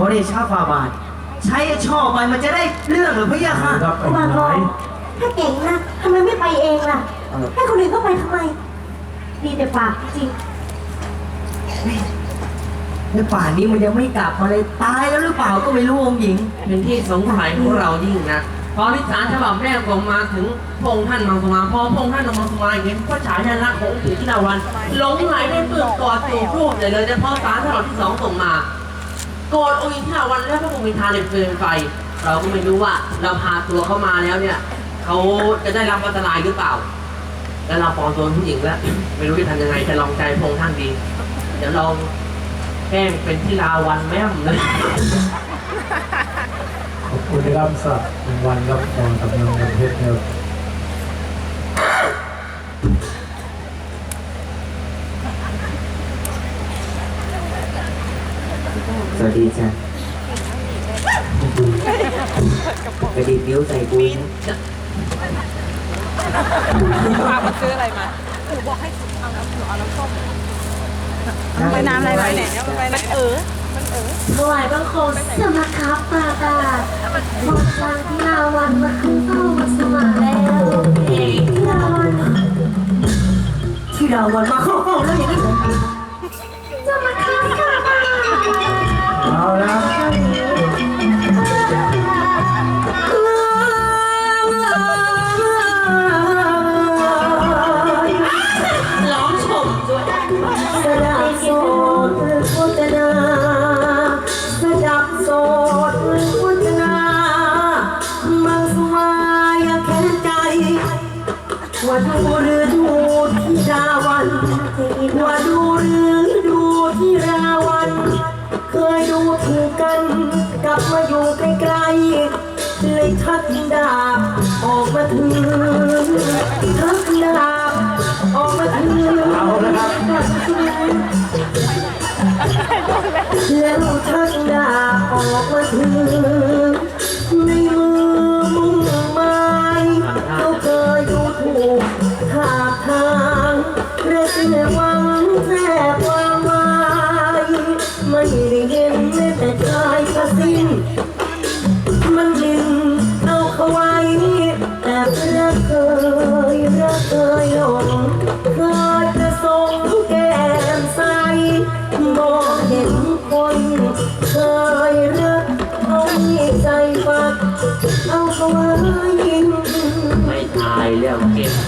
อได้ชาฟาบาท ใช้ช่อไปมันจะได้เรื่องหรือพะยะค่ะครับไปกุมารไหทองนถ้าเก่งนะทำไมไม่ไปเองล่ะ ให้คนอื่นเข้าไปทำไม ดีแต่ปากจริงในป่านนี้มันยังไม่กลับมาเลยตายแล้วหรือเปล่าก็ไม่รู้องค์หญิง เป็นที่สงสัยของเรายิ่งนะพอที่สารฉบับแรกส่งมาถึงพระองค์ท่านมังสมาพอพระองค์ท่านมังสมาเห็นพระฉายาลักษณ์ขององค์ถือที่ดาวันหลงไหลในเปลือกกอดจูบรูปเลยเลยแต่พอสารฉบับที่สองส่งมา โกอดองค์อินทราวันและพระองค์อินเนี่ยเปลืองไฟเราก็ไม่รู้ว่า เราพาตัวเข้ามาแล้วเนี่ยเขาจะได้รับอันตรายหรือเปล่า แล้วเราปลอมตัวเป็นผู้หญิงแล้ว ไม่รู้จะทำยังไงจะลองใจพงท่านดี เดี๋ยวลองแกล้งเป็นที่ลาวันแม่มเลยขอบคุณนะครับสับรางวัลรับรองกับน้องน้ำเพชรครับ วัสดีจ้ะกระดิกนิ้วใส่ปุ้ยนะพามาซื้ออะไรมาหนูบอกให้เอาน้ำหนูเอาน้ำส้มไปน้ำอะไรไปไหนเนี่ยมันไปไหนเออถวายบังคมสมาครับปาตาหมดทางที่ลาวันมาขึ้นเฝ้ามาสมาแล้วเอกที่ลาวันที่เราวันมาเข้าห้องแล้วอย่างนี้ ละร้องชมด้วยสดับโสดโฆษณาสดับโสดโฆษณามังสวายแค้นใจว่าดูหรือดูที่ราวันว่าดูหรือดูที่ราวัน ยดูถูกกัน กลับมาอยู่ใกล้ๆเลยทักดาบออกมาถือทักดาบออกมาถือเอาละครับแล้วทักดาบออกมาถือในมือมุ่งไม้เราเคยดูถูกทาทางเรื่องวัง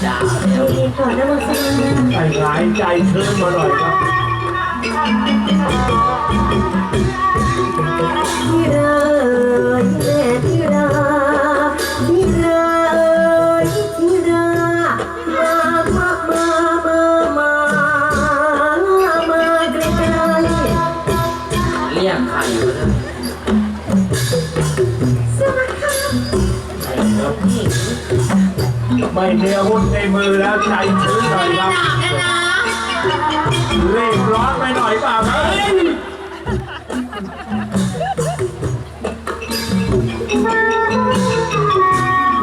เก็บดาวแล้วดีก่อนนะมึงสิไปหายใจเธอมาหน่อยครับ ที่เอ่ยแม่ ไม่มีอาวุธในมือแล้วใจชื้นหน่อยครับเร่งร้อนไปหน่อยเปล่าครับ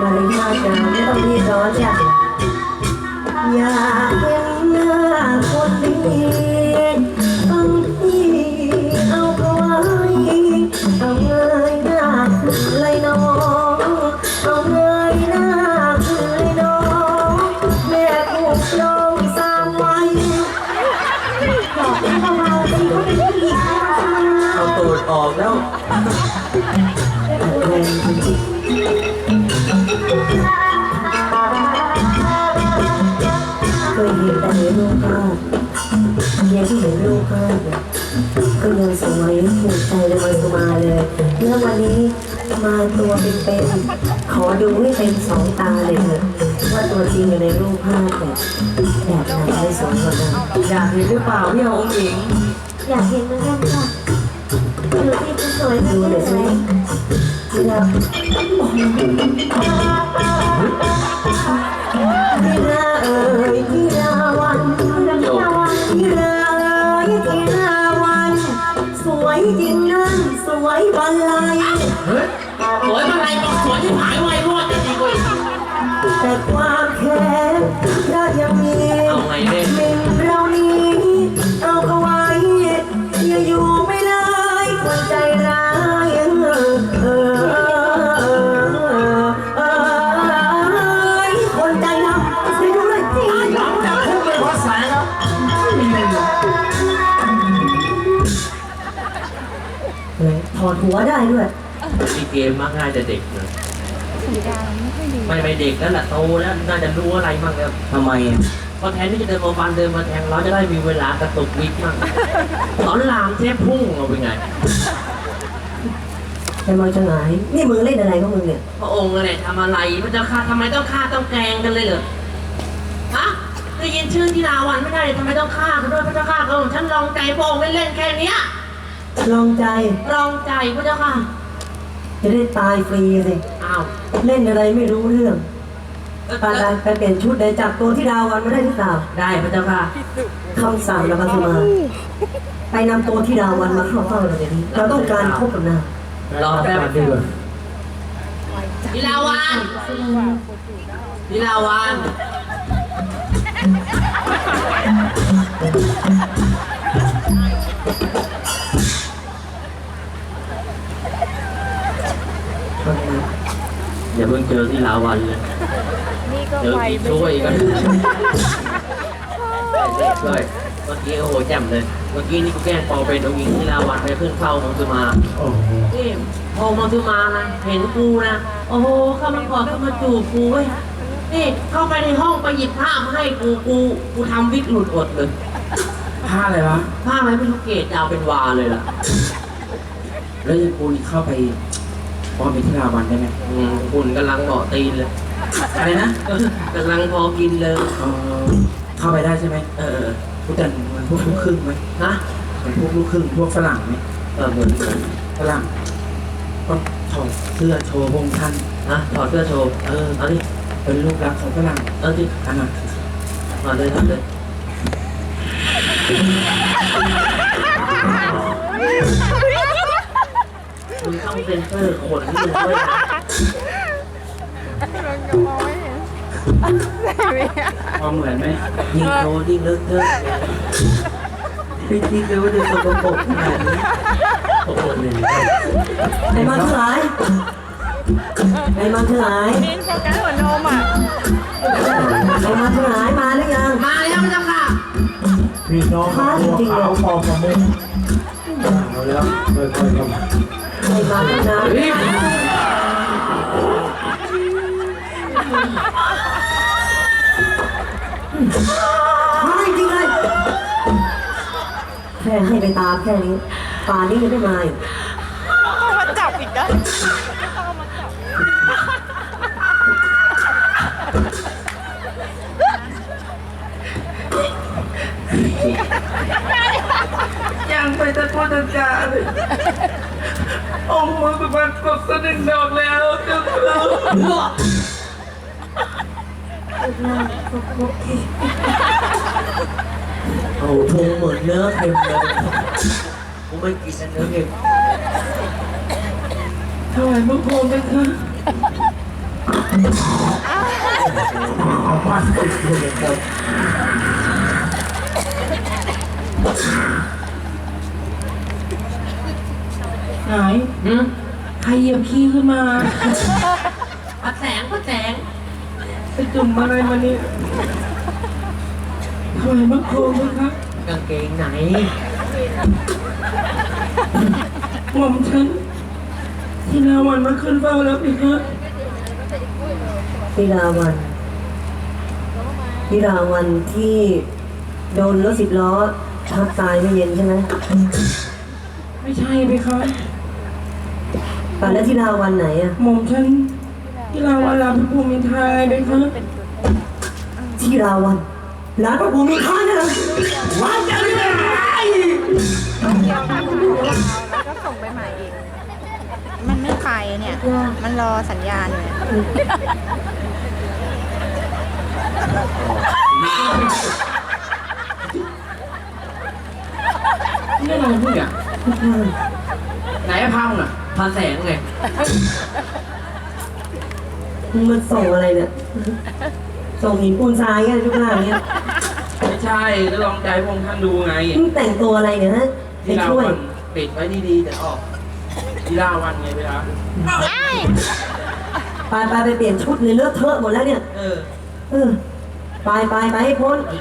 มารยาทนะไม่ต้องรีบร้อนจ้ะอยากเห็นหน้าคนดีต้องที่เอาไว้เอง ถูกใจเลยมาสมาเลยแล้ววันนี้มาตัวเป็นๆขอดูให้เต็มสองตาเลยเถอะว่าตัวจริงอยู่ในรูปภาพเนี่ยแบบไหนไม่สมกว่ากันอยากเห็นหรือเปล่าพี่องค์หญิงอยากเห็นเหมือนกันค่ะดูที่จะสวยดูเลยใช่ไหมที่เราที่ราเอ่ย หัวได้ด้วย มีเกมมากง่ายแต่เด็กเลยสัญญาณไม่ค่อยดีไม่ไม่เด็กแล้วแหละโตแล้วน่าจะรู้อะไรบ้างแล้วทำไมอะพอแทนที่จะเดินมาฟันเดินมาแทงเราจะได้มีเวลากระตุกวิกมั่งสอนรามเทพพุ่งเราเป็นไงแต่มาจะไหนนี่มึงเล่นอะไรของมึงเนี่ย พระองค์อะไรทำอะไรพระเจ้าข้าทำไมต้องฆ่าต้องแกล้งกันเลยเหรอฮะได้ยินชื่อที่ลาวันไม่ได้ทำไมต้องฆ่ากันด้วยพระเจ้าข้าก็ฉันลองใจพระองค์เล่นๆแค่เนี้ย ลองใจลองใจพระเจ้าค่ะ จะได้ตายฟรีสิ อ้าวเล่นอะไรไม่รู้เรื่องเอ่อไปไปไปเปลี่ยนชุดเลยจับตัวที่ดาววันมาได้หรือเปล่าได้พระเจ้าค่ะ คำสั่งนมัสมา ไปนำตัวที่ดาววันมาเข้าเฝ้าเราเดี๋ยวนี้เราต้องการพบกับนางรอแป๊บดีกว่าลีลาวันลีลาวัน อย่าเพิ่งเจอที่ลาวันเลยนี่ก็เจอไวพี่ไปช่วยกันช่วยเมื่อกี้โอ้โหแจ่มเลย เมื่อกี้นี่กูแกล้งปอเป็นองค์หญิงที่ลาวันไปขึ้นเฝ้ามังสุมาโอ้โหนี่พอมังสุมานะเห็นกูนะ โอ้โหเข้ามากอดเข้ามาจูบกูเว้ย นี่เข้าไปในห้องไปหยิบผ้ามาให้กูกูกูทำวิกหลุดอดเลยผ้าอะไรวะผ้าอะไรไม่รู้เกตยาวเป็นวาเลยล่ะ แล้วจะกูนี่เข้าไป ปลอมเป็นที่ราวันได้ไหมอืมหุ่นกำลังเหมาะตีนเลยอะไรนะเออกำลังพอกินเลย เออเข้าไปได้ใช่ไหมเออกูแต่งเหมือนพวกลูกครึ่งไหมนะเหมือนพวกลูกครึ่งพวกฝรั่งไหมเออเหมือนเหมือนฝรั่งก็ถอดเสื้อโชว์พงท่านนะถอดเสื้อโชว์เออเอาดิเป็นลูกรักของฝรั่งเอาดิอันนั้นถอดเลยถอดเลย มึงต้องเซ็นเซอร์ขนมึงด้วยนะมันก็มองไม่เห็นพอเหมือนไหมยิ่งโตยิ่งเลอะเทอะพี่คิดดูว่าจะสกปรกขนาดนี้โอ้โหหนึ่ไอ้มันทั้งหลายไอ้มันทั้งหลายนินโฟกัสหัวนมอะไอ้มันทั้งหลายมาหรือยังมาแล้วจ้าค่ะพี่น้องตัวขาวปอกกระมุกเอาแล้วค่อยๆเข้ามา ไอ้มันทั้งหลายรีบมาจริงเลยแค่ให้ไปตามแค่นี้ป่านนี้ยังไม่มาอีกเอามาจับอีกนะยังไปตะโกนตะกาเลย โองค์มือประมาณกดสะดึงดอกแล้วเจ้าค่ะเอาพุงหมือนเนื้อเค็มเลยกูไม่กินเนื้อเค็มถวายบังคมกันคะเอาบ้านติเลยครับ หายใครเหยียบขี้ขึ้นมาปัดแสงปัดแสงไปจุ่มอะไรมาเนี่ยถวายบังคมกันครับกางเกงไหนหม่อมฉันที่นาวันมาขึ้นเฝ้าแล้วพี่ครับพิลาวันพิลาวันที่โดนรถสิบล้อทับตายไม่เย็นใช่ไหมไม่ใช่พี่ครับ ป่านแล้วที่ลาวันไหนอะหม่อมฉันที่นาวันลาพระภูมิไทยพี่ครับที่ลาวันร้านพระภูมิค้าเนี่ยนะวันจะไม่ได้เดียวกันแล้วก็ส่งไปใหม่อีก มันไม่ไปเนี่ย มันรอสัญญาณอยู่เนี่ยนี่อะไรพูดอะไหนอะพังอะ พันแสงไงมึงมาส่งอะไรเนี่ยส่งหินปูนทรายกันทุกอย่างเนี่ยไม่ใช่ก็ลองใจพงท่านดูไงมึงแต่งตัวอะไรเนี่ยฮะไปที่ลาช่วยวันปิดไว้ดีๆแต่ออกที่ลาวันไงเวลาไปไปไปเปลี่ยนชุดเลยเลอะเทอะหมดแล้วเนี่ย เออ เออไปไปไปให้พ้นเฮ้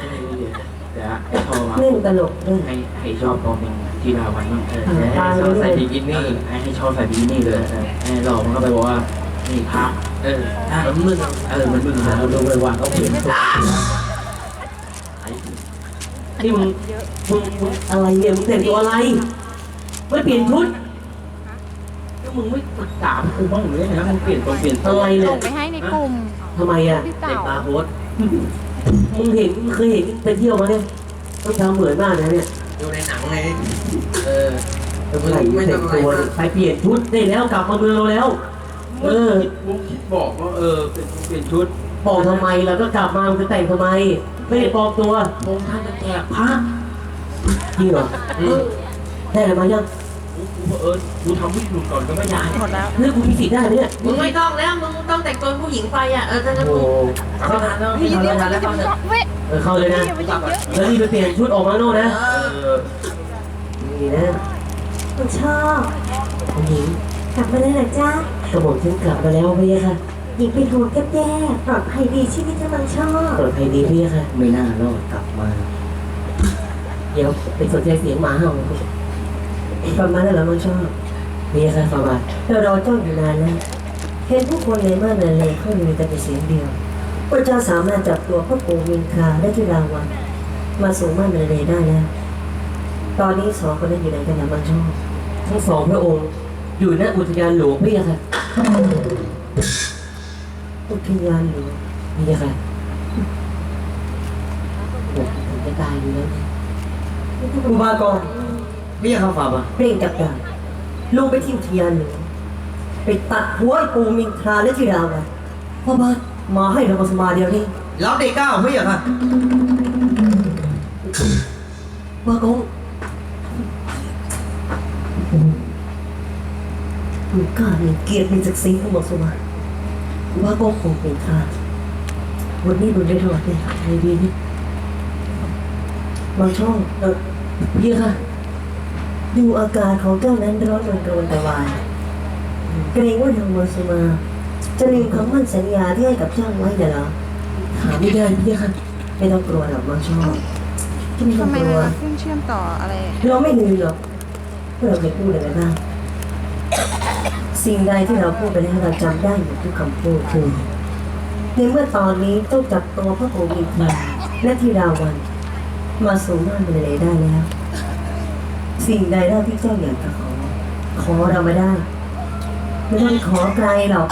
ยเดี๋ยวเดี๋ยวไอ้ชอบมาเล่นตลกด้วย ให้ให้ชอบตอนเป็นที่ดาวันบ้างเออตายให้เลชอยบใส่บิกินี่ให้ให้ชอบใส่บิกินี่เลยเออให้หลอกมันก็ไปบอกว่านี่พระเออมันมึนเออมันมึนนะเราดูไปว่าเขาเปลี่ยนตัวนี่มึงมึงมึงอะไรเนี่ยมึงแต่งตัวอะไรไม่เปลี่ยนชุดก็มึงไม่ปรึกษากูบ้างหรือไงนะมึงเปลี่ยนตัวเปลี่ยนตัวอะไรส่เนี่ยงไปให้ในกลุ่มทำไมอะพี่เด็กเต่าตาโคตร มึงเห็นมึงเคยเห็นไปเที่ยวมาเนี่ยต้องทำเหมือนมากนะเนี่ยดูในหนังไงเออใส่แต่งตัวไปเปลี่ยนชุดได้แล้วกลับมาเมืองเราแล้ว เออ มึงคิดบอกว่าเออเป็นเปลี่ยนชุดบอกทำไมเราก็กลับมามึงจะแต่งทำไม ไม่ได้ปลอมตัวองค์ท่านจะแจกพระจริงเหรอได้อะไรมายังกู เออกูทำวิธีก่อนก็ไม่ได้หมดแล้วเฮ้ยกูมีสิทธิ์ได้ไหมเนี่ยมึงไม่ต้องแล้วมึงต้องแต่งตัวผู้หญิงไปอะเออถ้างั้นโอ้มึงเข้าทานแล้วมีเข้าเยอะทานแล้วเข้าทานเว้ยเออเข้าเลยนะอย่าไปเยอะแล้วนี่ไปเปลี่ยนชุดออกมาโน่นนะเอเอออนี่นะคุณชอบคุณหญิงกลับมาแล้วเหรอจ๊ะกระบอกฉันกลับมาแล้วพี่ค่ะหญิงเป็นห่วงแก้แย่ปลอดภัยดีใช่ไหมจ๊ะบางชอบปลอดภัยดีพี่ค่ะไม่น่ารอดกลับมา เดี๋ยวไปสนใจเสียงหมาเห่า ฟังมาแล้วเหรอบางชอบพี่ค่ะฟังมาเรารอเจ้าอยู่นานแล้วเห็นผู้คนในม่านนันเลยเขามีแต่เป็นเสียงเดียวว่าเจ้าสามารถจับตัวพ่อปู่มินคาและที่ราวันมาสู่ม่านนันเลยได้แล้วตอนนี้สองคนนั้นอยู่ไหนกันนะบางชอบทั้งสองพระองค์อยู่ณอุทยานหลวงพี่ค่ะอุทยานหลวงพี่ค่ะผมผมจะตายอยู่แล้วอุบากร พี่ค่ะฝ่าบาเร่งจับดาบลงไปที่อุทยานหลวงไปตัดหัวไอ้ปู่มินคาและที่ราวันพ่อบามาให้เรามาสมาเดียวนี้รับเด็กเก้าพี่อะค่ะบากงมึงกล้ามีเกียรติมีศักดิ์ศรีของหมอสุมาว่าก็คงเป็นค่าวันนี้มึงได้รอดแน่ไอ้ดีนี่บางช่องเออพี่ค่ะ ดูอาการของเจ้านั้นร้อนรนกระวนกระวายเกรงว่าทางมอสุมา จะลืมคำมั่นสัญญาที่ให้กับเจ้าไว้เดี๋ยวเหรอหาไม่ได้พี่ค่ะไม่ต้องกลัวหรอกบางช่องไม่ต้อทำงไมกลัมันวมาขึ้นเชื่อมต่ออะไร เราไม่ลืมหรอกว่าเราเคยพูดอะไรบ้างสิ่งใดที่เราพูดไปแล้วเราจำได้อยู่ทุกคำพูดคือในเมื่อตอนนี้ต้องจับตัวพระโกมินทราและที่ราวัน มาสู่ม่านเมเลได้แล้ว สิ่งใดเล่าที่เจ้าอยากจะขอ ขอเรามาได้ ไม่ต้องขอไกลหรอก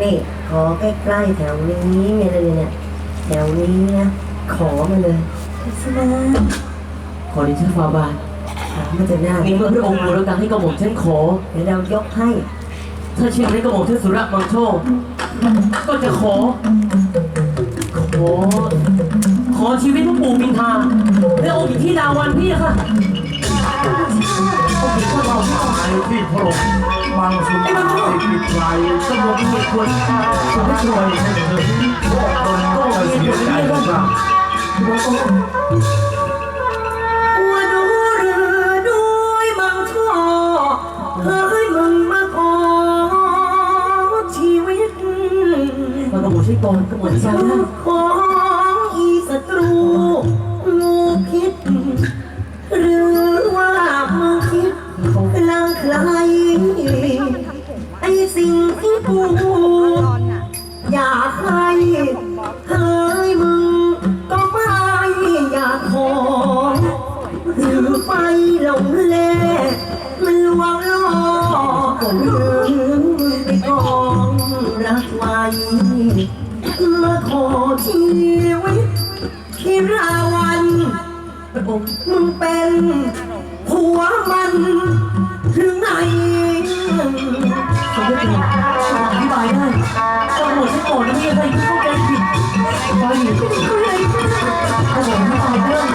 นี่ขอใกล้ๆแถวนี้เนี่ยเลยเนี่ยแถวนี้นะขอมาเลยสมาขอดิฉันฝ่าบาทถามมาจะหน้าในเมื่อพระองค์รู้แล้วการให้กระหม่อมฉันขอเดี๋ยวเรายกให้ ถ้าเช่นนั้นกระหม่อมฉันสุรบางโชคก็จะขอ ขอ ขอชีวิตพระปู่มินทาและองค์หญิงที่ดาวันพี่ค่ะ องค์หญิงคนเราที่ต้องไอ้ที่พระองค์มังสุมาติดใจสมบูรณ์มีควรจะไม่ช่วยให้เธอตนก็จะเสียใจหรือเปล่าว่าดูเรือด้วยมังช่อเฮ้ยมึงมาขอชีวิตมากระหม่อมฉันก่อนกระหม่อมฉันนะ ขอ มึงเป็นหัวมันหรือไงเขาจะเป็นอธิบายได้กระหม่อมฉันก่อนนะพี่ค่ะเข้าใจผิดไปกระหม่อมฉันตายเรื่อง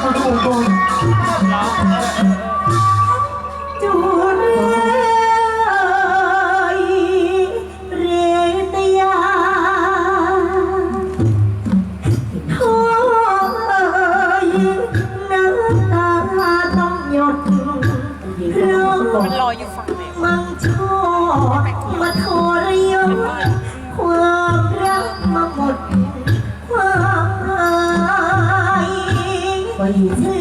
กรวจก่อนจู เ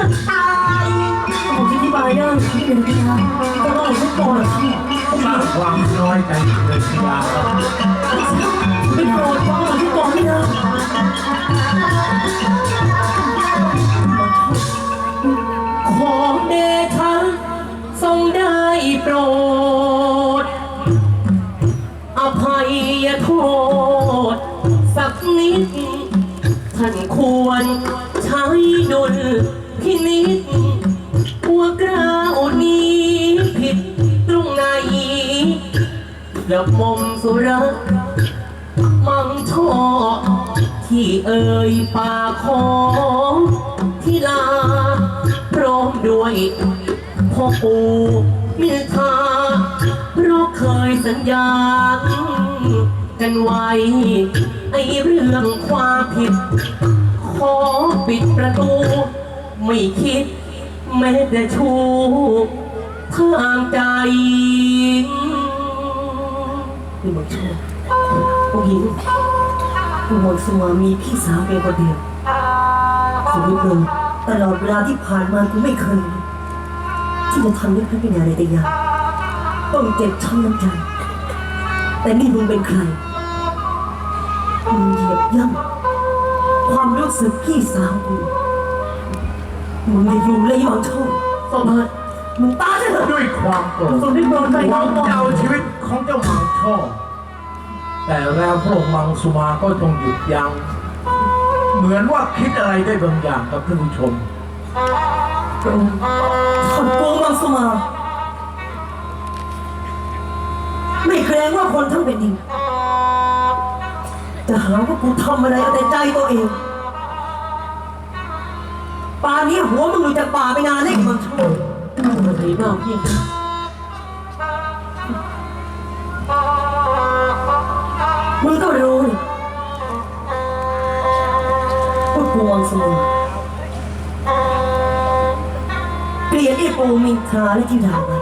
จนตายผมอธิบายได้ที่เป็นพิธาก็ต้องให้ก่อนสร้างความน้อยใจเลยทีเดียวครับไม่โกรธฟังที่ก่อนพี่นะขอเดชะทรงได้โปรด อภัยโทษ สักนิด ท่านควรใช้ดุล พินิจว่าเกล้าวนี้ผิดตรงไหนแล้วมอมสุรมังชอที่เอ่ยปากขอที่ลา พร้อมด้วยพ่อปู่มิทาเพราะเคยสัญญากันไว้ ไอเรื่องความผิด ขอปิดประตู ไม่คิด แม้แต่ชูทางใจพี่บอกชอบผู้หญิงผู้หมดสวามีพี่สาวเพียงคนเดียวสมมติเลยตลอดเวลาที่ผ่านมากูไม่เคย ที่จะทำด้วยพระปัญญาในแต่อย่างต้องเจ็บช้ำน้ำใจแต่นี่มึงเป็นใครมึงเหยียบย่ำความรู้สึกพี่สาวกู มึงอย่าอยู่เลยยอนโทษสมบัติมึงตายเถอะด้วยความโกรธสมได้โปรดไปหวังจะเอาชีวิตของเจ้ามังช่อ แต่แล้วพวกมังสุมาก็ต้องหยุดยัง้งเหมือนว่าคิดอะไรได้บางอย่างกับท่านผู้ชมขดกูมังสมา ไม่เกรงว่าคนทั้งเป็นดินจะหาว่ากูทำอะไรเอาแต่ใจตัวเอง ป่านี้หัวมึงหลุดจากป่าไปนานแล้วมังชอบมันดีมากพี่มึงก็รู้นี่ว่ากูมังสมาเกลียดไอ้ปูมินทราและที่ดาไว้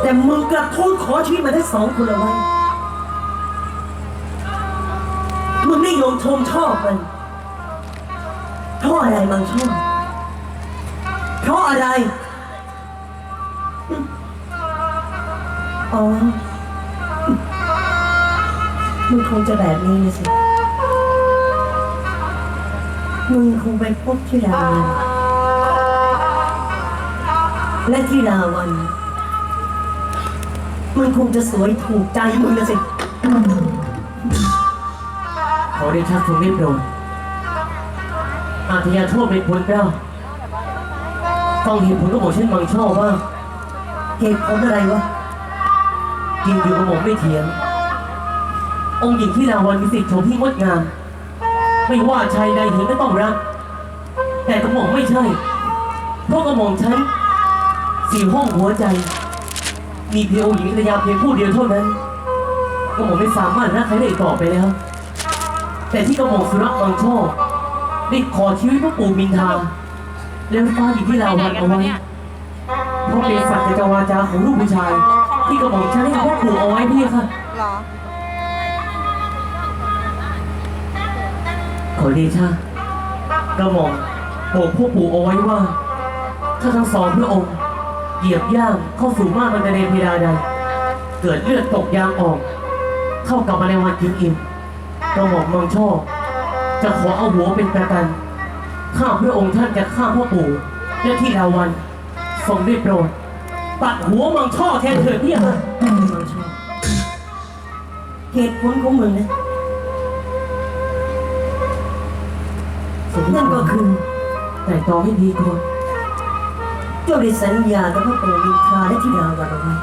แต่มึงกลับทูลขอชีวิตมาได้สองคนเอาไว้ มึงไม่ยอมชมชอบมันเพราะอะไรมังชอบเพราะอะไร อ๋อ มึงคงจะแบบนี้นะสิ มึงคงไปพบที่ราวันและที่ราวัน มึงคงจะสวยถูกใจมึงนะสิ อเดชะทรงได้โปรดอาทยาโทษเป็นผลเกล้าต้องเห็นผลก็บอกเช่นมังชอบว่าเหตุผลอะไรวะจริงอยู่กับผมไม่เถียง องค์หญิงที่ราวันมีสิทธิ์ชมที่งดงาม ไม่ว่าชายใดเห็นก็ต้องรัก แต่กระหม่อมไม่ใช่ เพราะกระหม่อมฉันสี่ห้องหัวใจ มีเพียงองค์หญิงภรรยาเพียงผู้เดียวเท่านั้นกระหม่อมไม่สามารถรักใครได้อีกต่อไปแล้ว แต่ที่กระหม่อมสุรักบางช่อได้ขอชีวิตพระปู่มินทาแล้วฟ้าหญิงที่ราวันเอาไว้เพราะเป็นสัจจวาจาของลูกผู้ชาย ที่กระหม่อมฉันให้พ่อปู่เอาไว้พี่ค่ะเหรอขอเดชะกระหม่อมบอกพ่อปู่เอาไว้ว่า ถ้าทั้งสองพระองค์ เหยียบย่างเข้าสู่ม่านมันในเพดานใดเกิดเลือดตกยางออก เท่ากับมาในวันกินอิ่ม กระหม่อมเมืองชอบจะขอเอาหัวเป็นประกัน ข้าพระองค์ท่านจะฆ่าพ่อปู่และที่ลาวันทรงได้โปรดตัดหัวเมืองช่อแทนเถิดพี่ค่ะมังชอบเหตุผลของมึงนะนั่นก็คือแต่ตองให้ดีก่อนเจ้าได้สัญญากับพระปู่มินทราและธิดาวันเอาไว้